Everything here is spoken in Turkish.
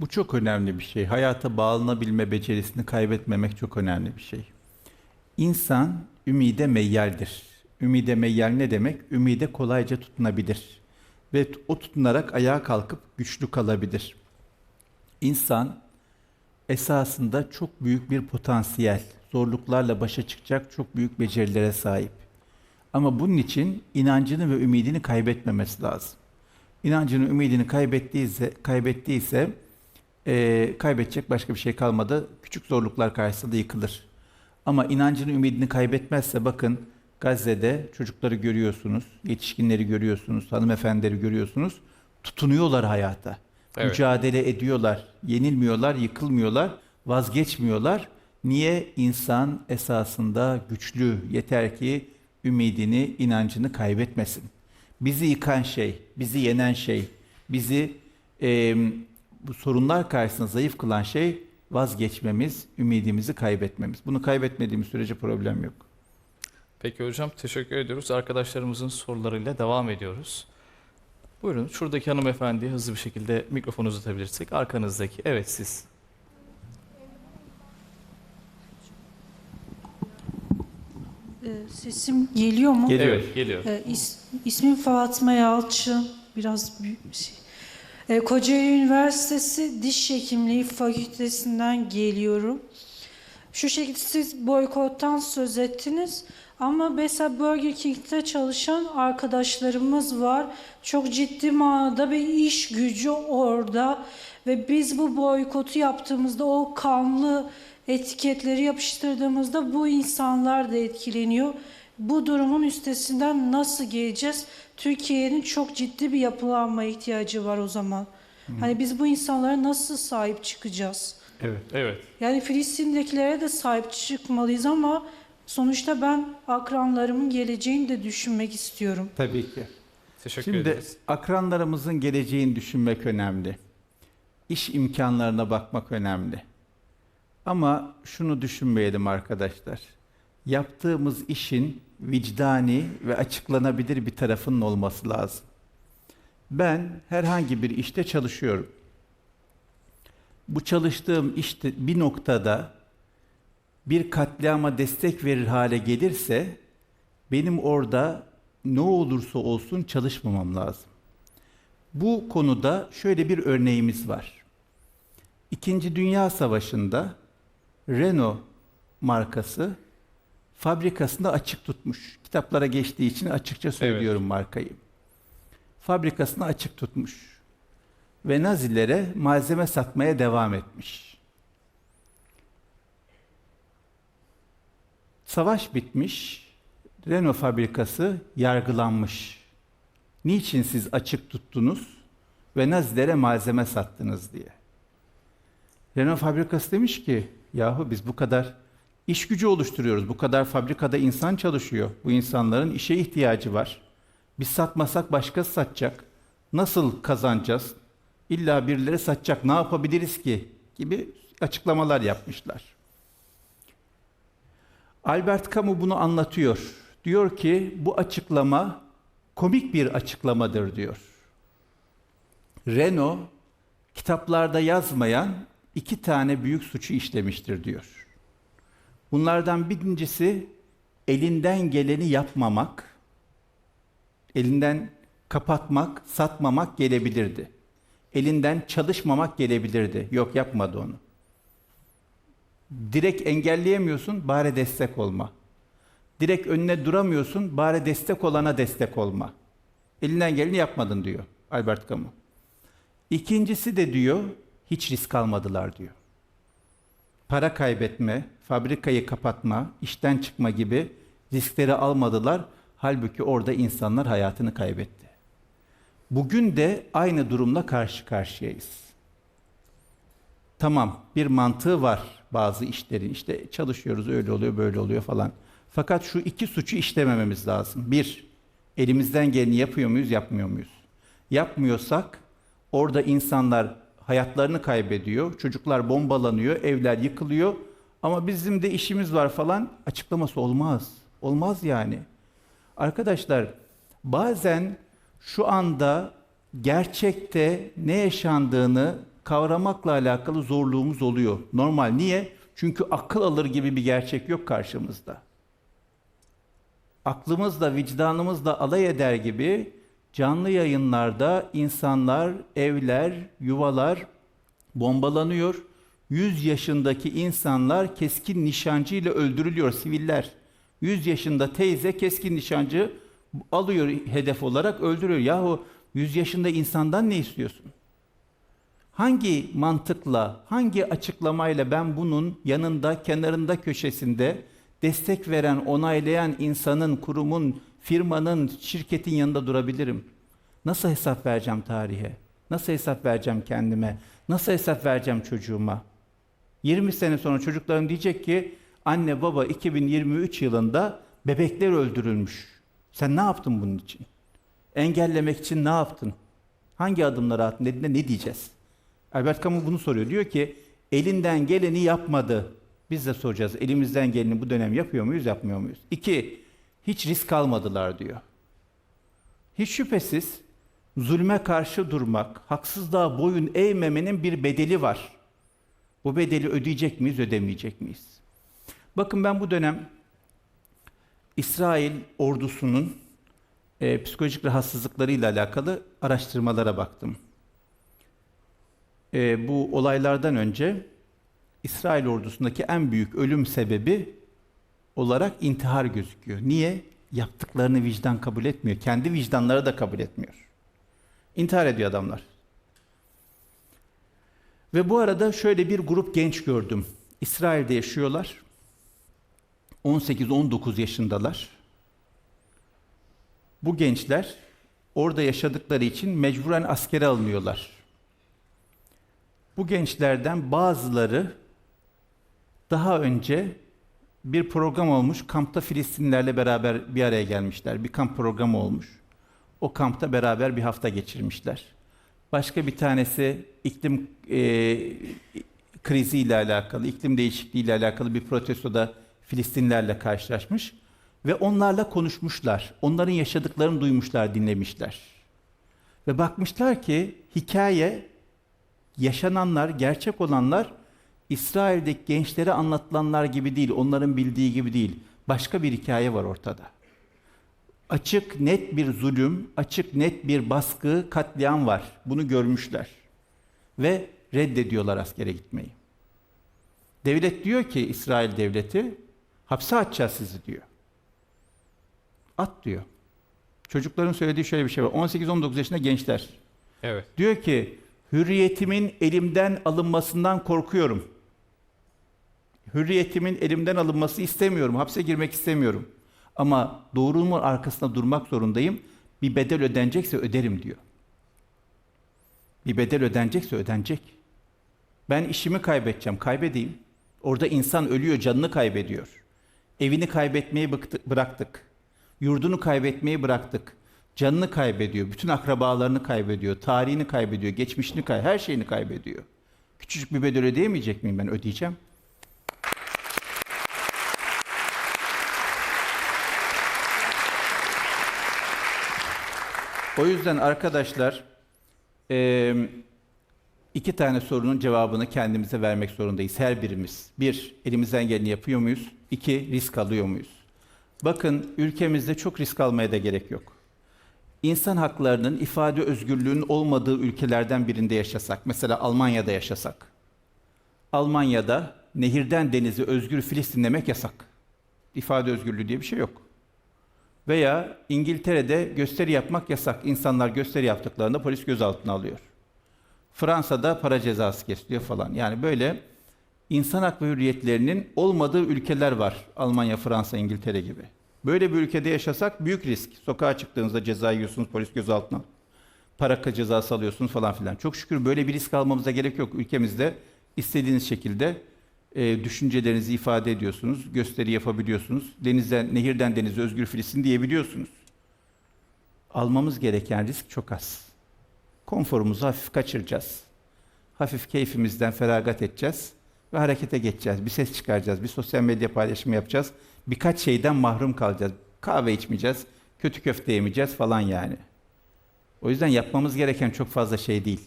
Bu çok önemli bir şey. Hayata bağlanabilme becerisini kaybetmemek çok önemli bir şey. İnsan ümide meyyaldir. Ümide meyyal ne demek? Ümide kolayca tutunabilir. Ve o tutunarak ayağa kalkıp güçlü kalabilir. İnsan esasında çok büyük bir potansiyel, zorluklarla başa çıkacak çok büyük becerilere sahip. Ama bunun için inancını ve ümidini kaybetmemesi lazım. İnancını, ümidini kaybettiyse, kaybettiyse e, kaybedecek başka bir şey kalmadı. Küçük zorluklar karşısında yıkılır. Ama inancını, ümidini kaybetmezse bakın Gazze'de çocukları görüyorsunuz, yetişkinleri görüyorsunuz, hanımefendileri görüyorsunuz. Tutunuyorlar hayata. Evet. Mücadele ediyorlar, yenilmiyorlar, yıkılmıyorlar, vazgeçmiyorlar. Niye? İnsan esasında güçlü, yeter ki ümidini, inancını kaybetmesin. Bizi yıkan şey, bizi yenen şey, bizi e, bu sorunlar karşısında zayıf kılan şey vazgeçmemiz, ümidimizi kaybetmemiz. Bunu kaybetmediğimiz sürece problem yok. Peki hocam teşekkür ediyoruz. Arkadaşlarımızın sorularıyla devam ediyoruz. Buyurun şuradaki hanımefendiye hızlı bir şekilde mikrofonu uzatabilirsek. Arkanızdaki. Evet siz. Ee, Sesim geliyor mu? Geliyor. Evet geliyor. Ee, is, ismim Fatma Yalçın. Biraz büyük bir şey. Ee, Kocaeli Üniversitesi Diş Hekimliği Fakültesinden geliyorum. Şu şekilde siz boykottan söz ettiniz. Ama mesela Burger King'de çalışan arkadaşlarımız var. Çok ciddi manada bir iş gücü orada. Ve biz bu boykotu yaptığımızda o kanlı etiketleri yapıştırdığımızda bu insanlar da etkileniyor. Bu durumun üstesinden nasıl geleceğiz? Türkiye'nin çok ciddi bir yapılanma ihtiyacı var o zaman. Hani biz bu insanlara nasıl sahip çıkacağız? Evet. Evet. Yani Filistin'dekilere de sahip çıkmalıyız ama sonuçta ben akranlarımın geleceğini de düşünmek istiyorum. Tabii ki. Teşekkür Şimdi ederiz. akranlarımızın geleceğini düşünmek önemli. İş imkanlarına bakmak önemli. Ama şunu düşünmeyelim arkadaşlar. Yaptığımız işin vicdani ve açıklanabilir bir tarafının olması lazım. Ben herhangi bir işte çalışıyorum. Bu çalıştığım işte bir noktada bir katliama destek verir hale gelirse benim orada ne olursa olsun çalışmamam lazım. Bu konuda şöyle bir örneğimiz var. İkinci Dünya Savaşı'nda Renault markası fabrikasında açık tutmuş. Kitaplara geçtiği için açıkça söylüyorum markayı. Fabrikasını açık tutmuş. Ve Nazilere malzeme satmaya devam etmiş. Savaş bitmiş. Renault fabrikası yargılanmış. Niçin siz açık tuttunuz ve Nazilere malzeme sattınız diye. Renault fabrikası demiş ki, yahu biz bu kadar iş gücü oluşturuyoruz, bu kadar fabrikada insan çalışıyor, bu insanların işe ihtiyacı var. Biz satmasak başkası satacak. Nasıl kazanacağız? İlla birileri satacak, ne yapabiliriz ki? Gibi açıklamalar yapmışlar. Albert Camus bunu anlatıyor. Diyor ki bu açıklama komik bir açıklamadır diyor. Renault kitaplarda yazmayan iki tane büyük suçu işlemiştir diyor. Bunlardan birincisi elinden geleni yapmamak, elinden kapatmak, satmamak gelebilirdi. Elinden çalışmamak gelebilirdi. Yok yapmadı onu. Direkt engelleyemiyorsun, bari destek olma. Direkt önüne duramıyorsun, bari destek olana destek olma. Elinden geleni yapmadın diyor Albert Camus. İkincisi de diyor, hiç risk almadılar diyor. Para kaybetme, fabrikayı kapatma, işten çıkma gibi riskleri almadılar. Halbuki orada insanlar hayatını kaybetti. Bugün de aynı durumla karşı karşıyayız. Tamam, bir mantığı var bazı işlerin. İşte çalışıyoruz, öyle oluyor, böyle oluyor falan. Fakat şu iki suçu işlemememiz lazım. Bir, elimizden geleni yapıyor muyuz, yapmıyor muyuz? Yapmıyorsak orada insanlar hayatlarını kaybediyor, çocuklar bombalanıyor, evler yıkılıyor. Ama bizim de işimiz var falan açıklaması olmaz. Olmaz yani. Arkadaşlar bazen şu anda gerçekte ne yaşandığını kavramakla alakalı zorluğumuz oluyor. Normal. Niye? Çünkü akıl alır gibi bir gerçek yok karşımızda. Aklımızla, vicdanımızla alay eder gibi canlı yayınlarda insanlar, evler, yuvalar bombalanıyor. 100 yaşındaki insanlar keskin nişancı ile öldürülüyor siviller. 100 yaşında teyze keskin nişancı alıyor hedef olarak öldürüyor. Yahu 100 yaşında insandan ne istiyorsun? Hangi mantıkla, hangi açıklamayla ben bunun yanında, kenarında, köşesinde destek veren, onaylayan insanın, kurumun, firmanın, şirketin yanında durabilirim? Nasıl hesap vereceğim tarihe? Nasıl hesap vereceğim kendime? Nasıl hesap vereceğim çocuğuma? 20 sene sonra çocuklarım diyecek ki anne baba 2023 yılında bebekler öldürülmüş. Sen ne yaptın bunun için? Engellemek için ne yaptın? Hangi adımları attın dediğinde ne diyeceğiz? Albert Camus bunu soruyor. Diyor ki elinden geleni yapmadı. Biz de soracağız. Elimizden geleni bu dönem yapıyor muyuz, yapmıyor muyuz? İki, hiç risk almadılar diyor. Hiç şüphesiz zulme karşı durmak, haksızlığa boyun eğmemenin bir bedeli var. Bu bedeli ödeyecek miyiz, ödemeyecek miyiz? Bakın ben bu dönem İsrail ordusunun e, psikolojik rahatsızlıklarıyla alakalı araştırmalara baktım. E, bu olaylardan önce İsrail ordusundaki en büyük ölüm sebebi olarak intihar gözüküyor. Niye? Yaptıklarını vicdan kabul etmiyor. Kendi vicdanları da kabul etmiyor. İntihar ediyor adamlar. Ve bu arada şöyle bir grup genç gördüm. İsrail'de yaşıyorlar. 18-19 yaşındalar. Bu gençler orada yaşadıkları için mecburen askere alınıyorlar. Bu gençlerden bazıları daha önce bir program olmuş. Kampta Filistinlilerle beraber bir araya gelmişler. Bir kamp programı olmuş. O kampta beraber bir hafta geçirmişler. Başka bir tanesi iklim e, kriziyle alakalı, iklim değişikliğiyle alakalı bir protestoda Filistinlilerle karşılaşmış ve onlarla konuşmuşlar. Onların yaşadıklarını duymuşlar, dinlemişler. Ve bakmışlar ki hikaye, yaşananlar, gerçek olanlar İsrail'deki gençlere anlatılanlar gibi değil, onların bildiği gibi değil. Başka bir hikaye var ortada. Açık, net bir zulüm, açık, net bir baskı, katliam var. Bunu görmüşler. Ve reddediyorlar askere gitmeyi. Devlet diyor ki İsrail devleti, hapse atacağız sizi diyor. At diyor. Çocukların söylediği şöyle bir şey var. 18-19 yaşında gençler. Evet. Diyor ki hürriyetimin elimden alınmasından korkuyorum. Hürriyetimin elimden alınması istemiyorum. Hapse girmek istemiyorum. Ama doğruluğumun arkasında durmak zorundayım. Bir bedel ödenecekse öderim diyor. Bir bedel ödenecekse ödenecek. Ben işimi kaybedeceğim, kaybedeyim. Orada insan ölüyor, canını kaybediyor. Evini kaybetmeyi bıraktık. Yurdunu kaybetmeyi bıraktık. Canını kaybediyor, bütün akrabalarını kaybediyor, tarihini kaybediyor, geçmişini kaybediyor, her şeyini kaybediyor. Küçücük bir bedel ödeyemeyecek miyim ben? Ödeyeceğim. O yüzden arkadaşlar eee, iki tane sorunun cevabını kendimize vermek zorundayız her birimiz. Bir, elimizden geleni yapıyor muyuz? İki, risk alıyor muyuz? Bakın ülkemizde çok risk almaya da gerek yok. İnsan haklarının ifade özgürlüğünün olmadığı ülkelerden birinde yaşasak, mesela Almanya'da yaşasak. Almanya'da nehirden denize özgür Filistin demek yasak. İfade özgürlüğü diye bir şey yok. Veya İngiltere'de gösteri yapmak yasak. İnsanlar gösteri yaptıklarında polis gözaltına alıyor. Fransa'da para cezası kesiliyor falan. Yani böyle insan hak ve hürriyetlerinin olmadığı ülkeler var. Almanya, Fransa, İngiltere gibi. Böyle bir ülkede yaşasak büyük risk. Sokağa çıktığınızda ceza yiyorsunuz, polis gözaltına. Para cezası alıyorsunuz falan filan. Çok şükür böyle bir risk almamıza gerek yok. Ülkemizde istediğiniz şekilde e, düşüncelerinizi ifade ediyorsunuz, gösteri yapabiliyorsunuz. Denizden, nehirden denize özgür Filistin diyebiliyorsunuz. Almamız gereken risk çok az. Konforumuzu hafif kaçıracağız. Hafif keyfimizden feragat edeceğiz ve harekete geçeceğiz. Bir ses çıkaracağız, bir sosyal medya paylaşımı yapacağız. Birkaç şeyden mahrum kalacağız. Kahve içmeyeceğiz, kötü köfte yemeyeceğiz falan yani. O yüzden yapmamız gereken çok fazla şey değil.